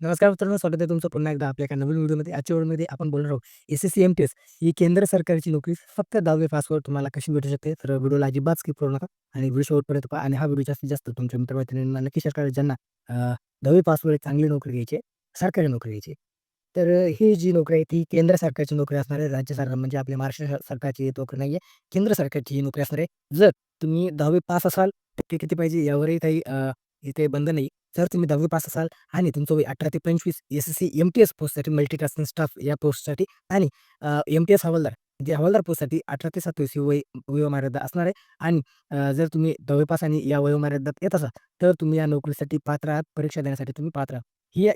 नमस्कार मित्रांनो, स्वागत आहे तुमचं पुन्हा एकदा आपल्या एका नवीन व्हिडिओमध्ये. आजच्या व्हिडिओमध्ये आपण बोलणार आहोत एस-एस-सी, एम-टी-एस ही केंद्र सरकारची नोकरी फक्त 10वी पासवर तुम्हाला कशी भेटू शकते. तर व्हिडिओला अजिबात स्किप करू नका आणि व्हिडिओ शेवटपर्यंत पहा आणि हा व्हिडिओ जास्तीत जास्त तुमच्या मित्र-मैत्रिणींना नक्की सरकार ज्यांना दहावी पासवर एक चांगली नोकरी घ्यायची आहे, सरकारी नोकरी घ्यायची आहे. तर ही जी नोकरी आहे ती केंद्र सरकारची नोकरी असणार आहे. राज्य सरकार म्हणजे आपल्या महाराष्ट्र सरकारची नोकरी नाही आहे. केंद्र सरकारची ही नोकरी असणार आहे. जर तुम्ही 10वी पास असाल, टक्के किती पाहिजे यावरही काही इथे बंद नाही. जर तुम्ही 10वी पास असाल आणि तुमचं वय 18 ते 25 एस-एस-सी, एम-टी-एस पोस्टसाठी मल्टीटास्किंग स्टाफ या पोस्टसाठी आणि एम-टी-एस हवालदार जे हवालदार पोस्टसाठी 18 ते 27 ही वय वयोमर्यादा असणार आहे आणि जर तुम्ही 10वी पास आणि या वयोमर्यादात येत असाल, तर तुम्ही या नोकरीसाठी पात्र आहात. परीक्षा देण्यासाठी तुम्ही पात्र आहात. ही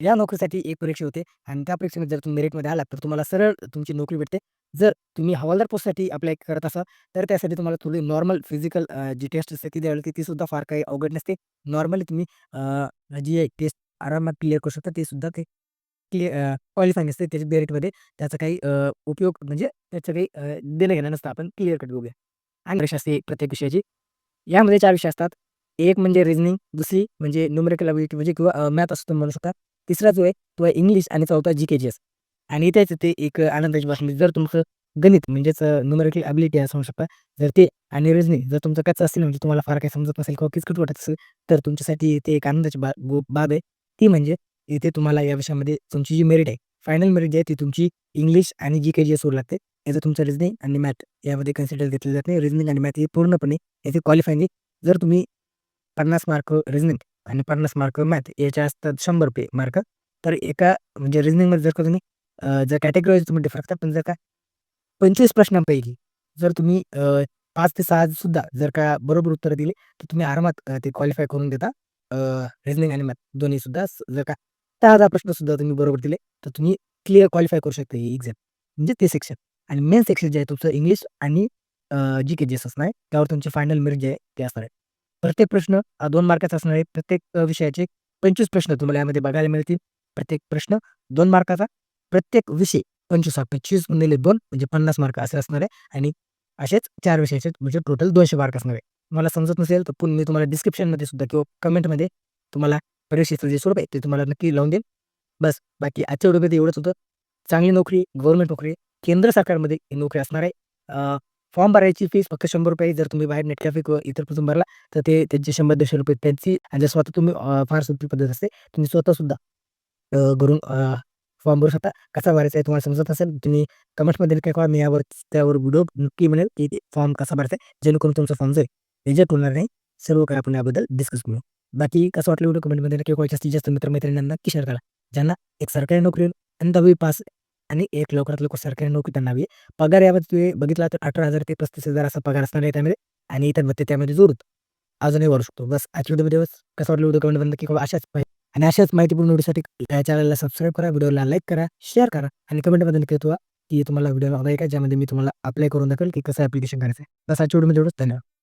या नोकरीसाठी एक परीक्षा होते आणि त्या परीक्षेमध्ये जर तुम्ही मेरिटमध्ये आलात, तर तुम्हाला सरळ तुमची नोकरी भेटते. जर तुम्ही हवालदार पोस्टसाठी अप्लाय करत असाल, तर त्यासाठी तुम्हाला थोडी नॉर्मल फिजिकल जी टेस्ट असते ती द्यावी लागते. ती सुद्धा फार काही अवघड नसते. नॉर्मली तुम्ही जी आहे टेस्ट आरामात क्लिअर करू शकता. ते सुद्धा काही क्लिअ क्वालिफाईंग असते. त्याच्या मेरिटमध्ये त्याचा काही उपयोग म्हणजे त्याचं काही देणं-घेणं नसतं. आपण क्लिअर कट बघूया. आणि परीक्षा असते प्रत्येक विषयाची. यामध्ये चार विषय असतात. एक म्हणजे रिजनिंग दुसरी म्हणजे न्यूमेरिकल अबिलिटी म्हणजे किंवा मॅथ असं तुम्ही म्हणू शकता. तिसरा जो आहे तो आहे इंग्लिश आणि चौथा जी-के-जी-एस. आणि इथेच ते एक आनंदाची बातमी म्हणजे जर तुमचं गणित म्हणजेच न्युमेरिकल ॲबिलिटी एबिलिटी असं म्हणू शकता. जर ते आणि रजनी जर तुमचं कच्चं असेल म्हणजे तुम्हाला फार काही समजत नसेल किंवा किचकट वाटत असेल, तर तुमच्यासाठी इथे एक आनंदाची बा गो बाब आहे. ती म्हणजे इथे तुम्हाला या विषयामध्ये तुमची जी मेरिट आहे, फायनल मेरिट जी आहे ती तुमची इंग्लिश आणि जी-के-जी-एसवर लागते. याचं तुमचं रिजनिंग आणि मॅथ यामध्ये कन्सिडर घेतलं जात नाही. रिजनिंग आणि मॅथ हे पूर्णपणे याचे क्वालिफाईंग म्हणजे जर तुम्ही 50 मार्क रिजनिंग आणि 50 मार्क मॅथ याचे असतात शंभर पे मार्क. तर एका म्हणजे रिजनिंगमध्ये जर का तुम्ही जर कॅटेगरीज तुम्ही डिफरंट पण जर का 25 प्रश्नांपैकी जर तुम्ही पाच ते सहा सुद्धा जर का बरोबर उत्तर दिली, तर तुम्ही आरामात ते क्वालिफाय करून देता. रिजनिंग आणि मॅथ दोन्ही सुद्धा जर का 10,000 प्रश्न सुद्धा तुम्ही बरोबर दिले, तर तुम्ही क्लिअर क्वालिफाय करू शकता ही एक्झाम. म्हणजे ते सेक्शन आणि मेन सेक्शन जे आहे तुमचं इंग्लिश आणि जी-के-जी-एस असणार आहे. त्यावर तुमची फायनल मेरिट जे आहे ते असणार आहे. प्रत्येक प्रश्न हा दोन मार्काचा असणार आहे. प्रत्येक विषयाचे 25 प्रश्न तुम्हाला यामध्ये बघायला मिळतील. प्रत्येक प्रश्न दोन मार्काचा. प्रत्येक विषय 25 25 गुणिले दोन म्हणजे 50 मार्क असे असणार आहे आणि असेच चार विषयाचे म्हणजे टोटल दोनशे मार्क असणार आहे. तुम्हाला समजत नसेल तर पुन्हा मी तुम्हाला डिस्क्रिप्शनमध्ये सुद्धा किंवा कमेंटमध्ये तुम्हाला परीक्षेचं जे स्वरूप आहे ते तुम्हाला नक्की लावून देईन. बस बाकी आजच्या व्हिडिओमध्ये एवढंच होतं. चांगली नोकरी, गव्हर्नमेंट नोकरी, केंद्र सरकारमध्ये ही नोकरी असणार आहे. फॉर्म भरायची फीस फक्त शंभर रुपये जर तुम्ही बाहेर नेट कॅफे किंवा इतर कुठून भरला, तर ते त्यांचे ₹100-150 त्यांची आणि स्वतः तुम्ही फार सोपी पद्धत असते. तुम्ही स्वतः सुद्धा घरून फॉर्म भरू शकता. कसा भरायचा आहे तुम्हाला समजत असेल, तुम्ही कमेंटमध्ये काय कळवा. मी यावर त्यावर व्हिडिओ नक्की म्हणेल की ते फॉर्म कसा भरायचा आहे, जेणेकरून तुमचा फॉर्म जो आहे रिजेक्ट होणार नाही. सर्व काही आपण याबद्दल डिस्कस करू. बाकी कसं वाटलं व्हिडिओ कमेंटमध्ये किंवा जास्तीत जास्त मित्र-मैत्रिणींना नक्की शेअर करा. ज्यांना एक सरकारी नोकरी आणि 10वी पास आणि एक लवकरात लवकर सरकारी नोकरी त्यांना हवी आहे. पगार यामध्ये तुम्ही बघितला तर 18,000 ते 35,000 असा पगार असणार आहे त्यामध्ये आणि इतर भत्ते त्यामध्ये जोडून अजूनही वाढू शकतो. बस आजच्या व्हिडिओमध्ये बस. कसं वाटलं व्हिडिओ बंद की अशाच पाहिजे आणि अशाच माहितीपूर्ण व्हिडिओसाठी या चॅनलला सबस्क्राईब करा, व्हिडिओला लाईक करा, शेअर करा आणि कमेंटमध्ये नक्की कळवा, की तुम्हाला व्हिडिओ हवा आहे का, ज्यामध्ये मी तुम्हाला अप्लाय करून दाखवेल, की कसं ॲप्लिकेशन करायचं आहे. बस आजच्या व्हिडिओमध्ये एवढंच. धन्यवाद.